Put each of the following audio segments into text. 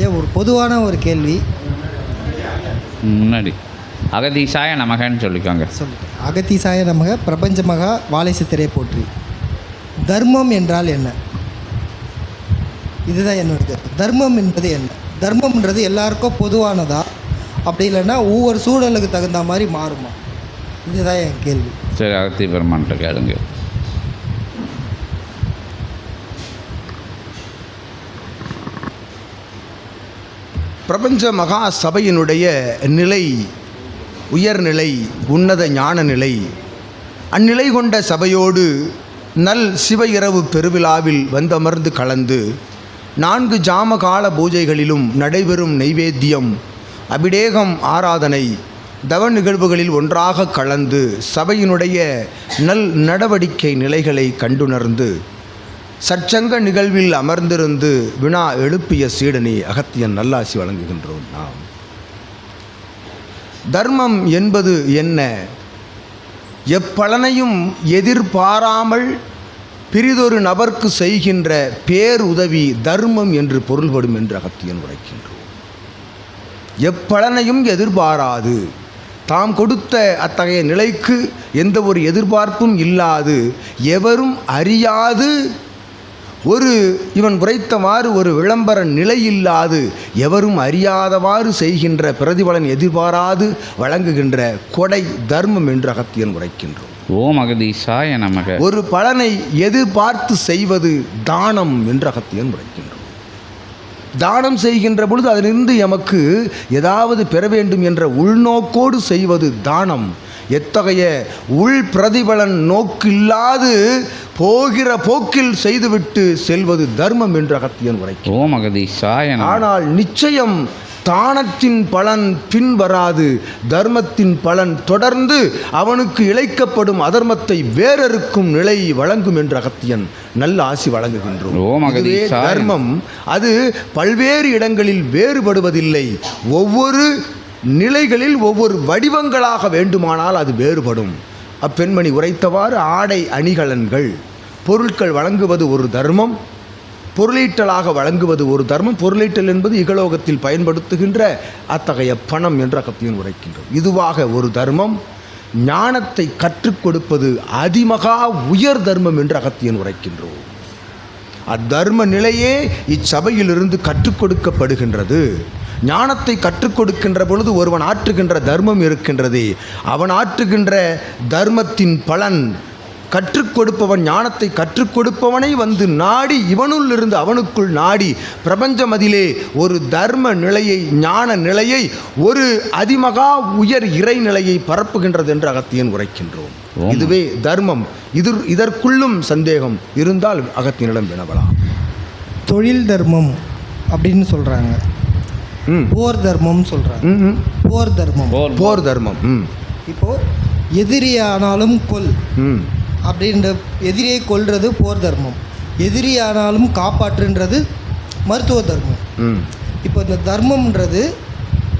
ஏ ஒரு பொதுவான ஒரு கேள்வி. முன்னாடி. அகதீசாய நமகன்னு சொல்லிக்கோங்க. சொல்லு. அகத்தீசாய நமக பிரபஞ்ச மகா வாழை சித்திரை போற்றி. தர்மம் என்றால் என்ன? இதுதான் என்னோட தர்மம் என்பது என்ன? தர்மம்ன்றது எல்லாருக்கும் பொதுவானதா? அப்படி இல்லைன்னா ஒவ்வொரு சூழலுக்கு தகுந்த மாதிரி மாறுமா? இதுதான் என் கேள்வி. சரி அகத்தி பெருமான்கிட்ட கேளுங்க. பிரபஞ்ச மகா சபையினுடைய நிலை உயர்நிலை உன்னத ஞான நிலை அந்நிலை கொண்ட சபையோடு நல் சிவ இரவு பெருவிழாவில் வந்தமர்ந்து கலந்து நான்கு ஜாமகால பூஜைகளிலும் நடைபெறும் நைவேத்தியம் அபிடேகம் ஆராதனை தவ நிகழ்வுகளில் ஒன்றாக கலந்து சபையினுடைய நல் நடவடிக்கை நிலைகளை கண்டுணர்ந்து சற்சங்க நிகழ்வில் அமர்ந்திருந்து வினா எழுப்பிய சீடனை அகத்தியன் நல்லாசி வழங்குகின்றோம் நாம். தர்மம் என்பது என்ன? எப்பலனையும் எதிர்பாராமல் பிரிதொரு நபர்க்கு செய்கின்ற பேருதவி தர்மம் என்று பொருள்படும் என்று அகத்தியன் உரைக்கின்றோம். எப்பலனையும் எதிர்பாராது. தாம் கொடுத்த அத்தகைய நிலைக்கு எந்த ஒரு எதிர்பார்ப்பும் இல்லாது எவரும் அறியாது ஒரு இவன் உரைத்தவாறு ஒரு விளம்பர நிலை இல்லாது எவரும் அறியாதவாறு செய்கின்ற பிரதிபலன் எதிர்பாராது வழங்குகின்ற கொடை தர்மம் என்று அகத்தியன் உரைக்கின்றோம் ஓம் அகதீசாய நமக. ஒரு பலனை எதிர்பார்த்து செய்வது தானம் என்று அகத்தியன் உரைக்கின்றோம் தானம் செய்கின்ற பொழுது அதிலிருந்து எமக்கு ஏதாவது பெற வேண்டும் என்ற உள்நோக்கோடு செய்வது தானம். எத்தகைய உள் பிரதிபலன் நோக்கில்லாது போகிற போக்கில் செய்துவிட்டு செல்வது தர்மம் என்று அகத்தியன் உரைக்கும் ஓம் அகதீசாய நமக ஆனால் நிச்சயம் தானத்தின் பலன் பின் வராது. தர்மத்தின் பலன் தொடர்ந்து அவனுக்கு இழைக்கப்படும் அதர்மத்தை வேறறுக்கும் நிலை வழங்கும் என்று அகத்தியன் நல்ல ஆசி வழங்குகின்றோம். தர்மம். அது பல்வேறு இடங்களில் வேறுபடுவதில்லை. ஒவ்வொரு நிலைகளில் ஒவ்வொரு வடிவங்களாக வேண்டுமானால் அது வேறுபடும். அப்பெண்மணி உரைத்தவாறு ஆடை அணிகலன்கள். பொருட்கள் வழங்குவது ஒரு தர்மம் பொருளீட்டலாக வழங்குவது ஒரு தர்மம் பொருளீட்டல் என்பது இகலோகத்தில் பயன்படுத்துகின்ற அத்தகைய பணம் என்று அகத்தியன் உரைக்கின்றோம். இதுவாக ஒரு தர்மம் ஞானத்தை கற்றுக் கொடுப்பது அதிமகா உயர் தர்மம் என்று அகத்தியன் உரைக்கின்றோம். அத்தர்ம நிலையே இச்சபையிலிருந்து கற்றுக் கொடுக்கப்படுகின்றது. ஞானத்தை கற்றுக் கொடுக்கின்ற பொழுது ஒருவன் ஆற்றுகின்ற தர்மம் இருக்கின்றது. அவன் ஆற்றுகின்ற தர்மத்தின் பலன் கற்றுக் கொடுப்பவன் ஞானத்தை கற்றுக் கொடுப்பவனை வந்து நாடி இவனுள் இருந்து அவனுக்குள் நாடி பிரபஞ்சம் அதிலே ஒரு தர்ம நிலையை ஞான நிலையை ஒரு அதிமகா உயர் இறை நிலையை பரப்புகின்றது என்று அகத்தியன் உரைக்கின்றோம். இதுவே தர்மம். இது இதற்குள்ளும் சந்தேகம் இருந்தால் அகத்தியனிடம் வினவலாம். தொழில் தர்மம் அப்படின்னு சொல்கிறாங்க ம். போர் தர்மம் சொல்கிறாங்க. போர் தர்மம். போர் தர்மம். ம். இப்போது எதிரியானாலும் கொல். ம். அப்படின்ற எதிரியை கொல்றது போர் தர்மம். எதிரியானாலும் காப்பாற்றுன்றது மருத்துவ தர்மம். இப்போ இந்த தர்மம்ன்றது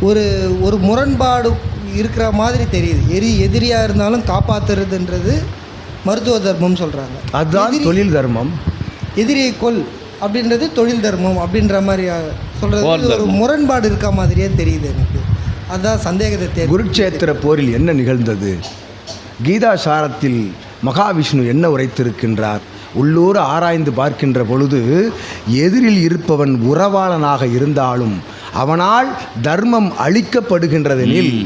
ஒரு ஒரு முரண்பாடு இருக்கிற மாதிரி தெரியுது. எரி எதிரியாக இருந்தாலும் காப்பாற்றுறதுன்றது மருத்துவ தர்மம் சொல்கிறாங்க அதுதான் தொழில் தர்மம். எதிரியை கொல் அப்படின்றது தொழில் தர்மம் அப்படின்ற மாதிரி சொல்கிறது ஒரு. முரண்பாடு இருக்க மாதிரியே தெரியுது எனக்கு. அதான் சந்தேகத்தை குருட்சேத்திர போரில் என்ன நிகழ்ந்தது? கீதா சாரத்தில் மகாவிஷ்ணு என்ன உரைத்திருக்கின்றார்? உள்ளூர ஆராய்ந்து பார்க்கின்ற பொழுது எதிரில் இருப்பவன் உறவாளனாக இருந்தாலும் அவனால் தர்மம்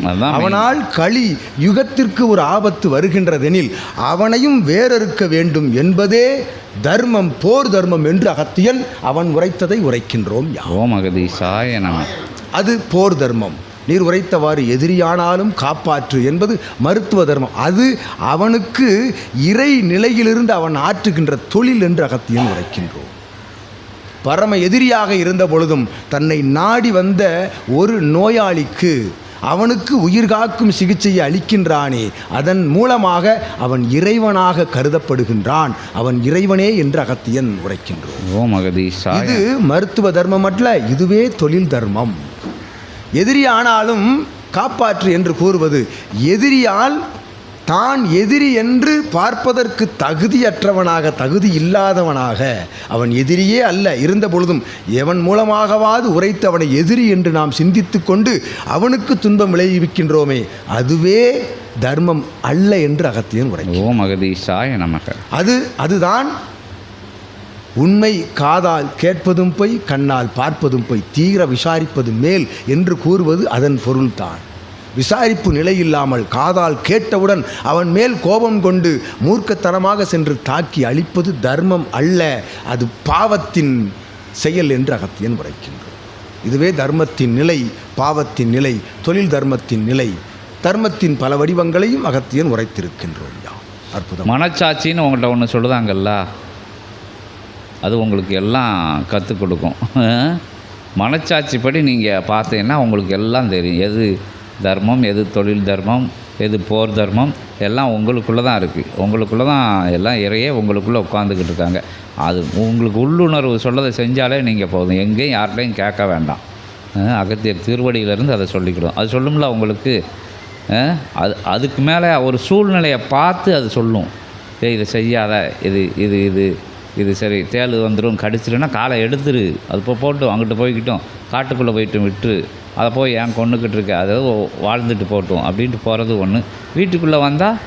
main. அவனால் களி யுகத்திற்கு ஒரு ஆபத்து வருகின்றதெனில் அவனையும் வேறறுக்க வேண்டும் என்பதே தர்மம் போர் தர்மம் என்று அகத்தியன் அவன் உரைத்ததை உரைக்கின்றோம். ஓம் நமக அது போர் தர்மம். நீர் உரைத்தவாறு எதிரியானாலும் காப்பாற்று என்பது மருத்துவ தர்மம். அது அவனுக்கு இறை நிலையிலிருந்து அவன் ஆற்றுகின்ற தொழில் என்று அகத்தியன் உரைக்கின்றோம். பரம எதிரியாக இருந்த பொழுதும் தன்னை நாடி வந்த ஒரு நோயாளிக்கு அவனுக்கு உயிர் காக்கும் சிகிச்சையை அளிக்கின்றானே அதன் மூலமாக அவன் இறைவனாக கருதப்படுகின்றான். அவன் இறைவனே என்று அகத்தியன் உரைக்கின்றோம். இது மருத்துவ தர்மம் அல்ல இதுவே தொழில் தர்மம். எதிரி ஆனாலும் காப்பாற்று என்று கூறுவது. எதிரியால் தான் எதிரி என்று பார்ப்பதற்கு தகுதியற்றவனாக தகுதி இல்லாதவனாக அவன் எதிரியே அல்ல. இருந்த பொழுதும் எவன் மூலமாகவாது உரைத்து அவனை எதிரி என்று நாம் சிந்தித்து கொண்டு அவனுக்கு துன்பம் விளைவிக்கின்றோமே அதுவே தர்மம் அல்ல என்று அகத்தியன் உரை ஓம் அகதீஷாய நமக. அது அதுதான் உண்மை காதால் கேட்பதும் பொய் கண்ணால் பார்ப்பதும் பொய் தீர விசாரிப்பது மேல் என்று கூறுவது அதன் பொருள்தான். விசாரிப்பு நிலையில்லாமல் காதால் கேட்டவுடன் அவன் மேல் கோபம் கொண்டு மூர்க்கத்தனமாக சென்று தாக்கி அழிப்பது தர்மம் அல்ல அது பாவத்தின் செயல் என்று அகத்தியன் உரைக்கின்றான். இதுவே தர்மத்தின் நிலை பாவத்தின் நிலை தொழில் தர்மத்தின் நிலை. தர்மத்தின் பல வடிவங்களையும் அகத்தியன் உரைத்திருக்கின்றோம் அற்புதம். மனச்சாட்சின்னு உங்கள்கிட்ட ஒன்று சொல்லுதாங்கல்ல? அது உங்களுக்கு எல்லாம் கற்றுக் கொடுக்கும். மனச்சாட்சிப்படி நீங்கள் பார்த்தீங்கன்னா உங்களுக்கு எல்லாம் தெரியும். எது தர்மம் எது தொழில் தர்மம் எது போர் தர்மம் எல்லாம் உங்களுக்குள்ளே தான் இருக்குது உங்களுக்குள்ளே தான் எல்லாம் இறையே உங்களுக்குள்ளே உட்காந்துக்கிட்டு இருக்காங்க. அது உங்களுக்கு உள்ளுணர்வு சொல்லதை செஞ்சாலே நீங்கள் போதும். எங்கேயும் யார்கிட்டையும் கேட்க வேண்டாம். அகத்தியர் திருவடியிலேருந்து அதை சொல்லிக்கிடும் அது சொல்லும்ல உங்களுக்கு. அது அதுக்கு மேலே ஒரு சூழ்நிலையை பார்த்து அது சொல்லும். ஏய் இதை செய்யாத. இது இது இது. இது சரி தேள் வந்துடும் கடிச்சிருன்னா காலை எடுத்துரு. அது இப்போ போட்டும் அங்கிட்டு போய்கிட்டோம் காட்டுக்குள்ளே போயிட்டு விட்டுரு. அதை போய் ஏன் கொண்டுக்கிட்டு இருக்க அதாவது வாழ்ந்துட்டு போட்டோம் அப்படின்ட்டு போகிறது ஒன்று வீட்டுக்குள்ளே வந்தால்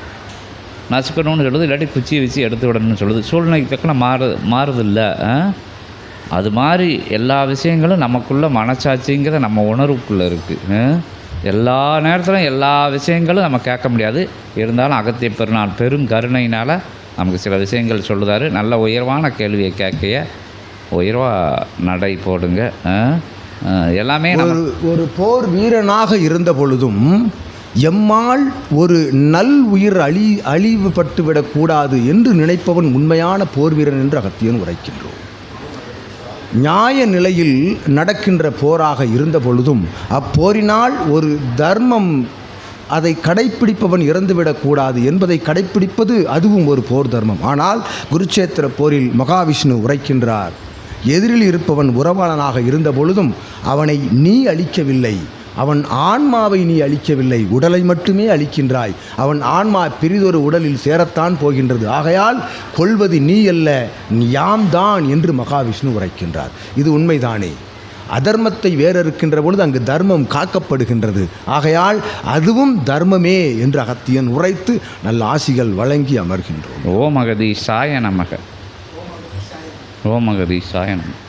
நசுக்கணும்னு சொல்லுது இல்லாட்டி குச்சியை வச்சு எடுத்து விடணும்னு சொல்லுது சூழ்நிலைக்கு தக்கன மாறு மாறுதில்ல ஆ? அது மாதிரி எல்லா விஷயங்களும் நமக்குள்ளே மனச்சாட்சிங்கிறத நம்ம உணர்வுக்குள்ளே இருக்குது எல்லா நேரத்திலும் எல்லா விஷயங்களும் நம்ம கேட்க முடியாது. இருந்தாலும் அகத்திய பெருநாள் பெரும் கருணையினால் நமக்கு சில விஷயங்கள் சொல்லுதாரு. நல்ல உயர்வான கேள்வியை கேட்கைய உயர்வாக நடை போடுங்க. எல்லாமே ஒரு ஒரு போர் வீரனாக இருந்த பொழுதும் எம்மால் ஒரு நல் உயிர் அழி அழிவுபட்டுவிடக்கூடாது என்று நினைப்பவன் உண்மையான போர் வீரன் என்று அகத்தியன் உரைக்கின்றோம். நியாய நிலையில் நடக்கின்ற போராக இருந்த பொழுதும் அப்போரினால் ஒரு தர்மம் அதை கடைப்பிடிப்பவன் இறந்துவிடக்கூடாது என்பதை கடைப்பிடிப்பது அதுவும் ஒரு போர் தர்மம். ஆனால் குருச்சேத்திர போரில் மகாவிஷ்ணு உரைக்கின்றார் எதிரில் இருப்பவன் உறவாளனாக இருந்த பொழுதும் அவனை நீ அழிக்கவில்லை. அவன் ஆன்மாவை நீ அழிக்கவில்லை. உடலை மட்டுமே அழிக்கின்றாய். அவன் ஆன்மா பிரிதொரு உடலில் சேரத்தான் போகின்றது. ஆகையால் கொள்வது நீ அல்ல யாம் தான் என்று மகாவிஷ்ணு உரைக்கின்றார். இது உண்மைதானே? அதர்மத்தை வேறறுக்கின்ற பொழுது அங்கு தர்மம் காக்கப்படுகின்றது. ஆகையால் அதுவும் தர்மமே என்று அகத்தியன் உரைத்து நல்ல ஆசிகள் வழங்கி அமர்கின்றோம். ஓமகதி அகதீஷாய நமக. ஓமகதி அகதீஷாய நமக.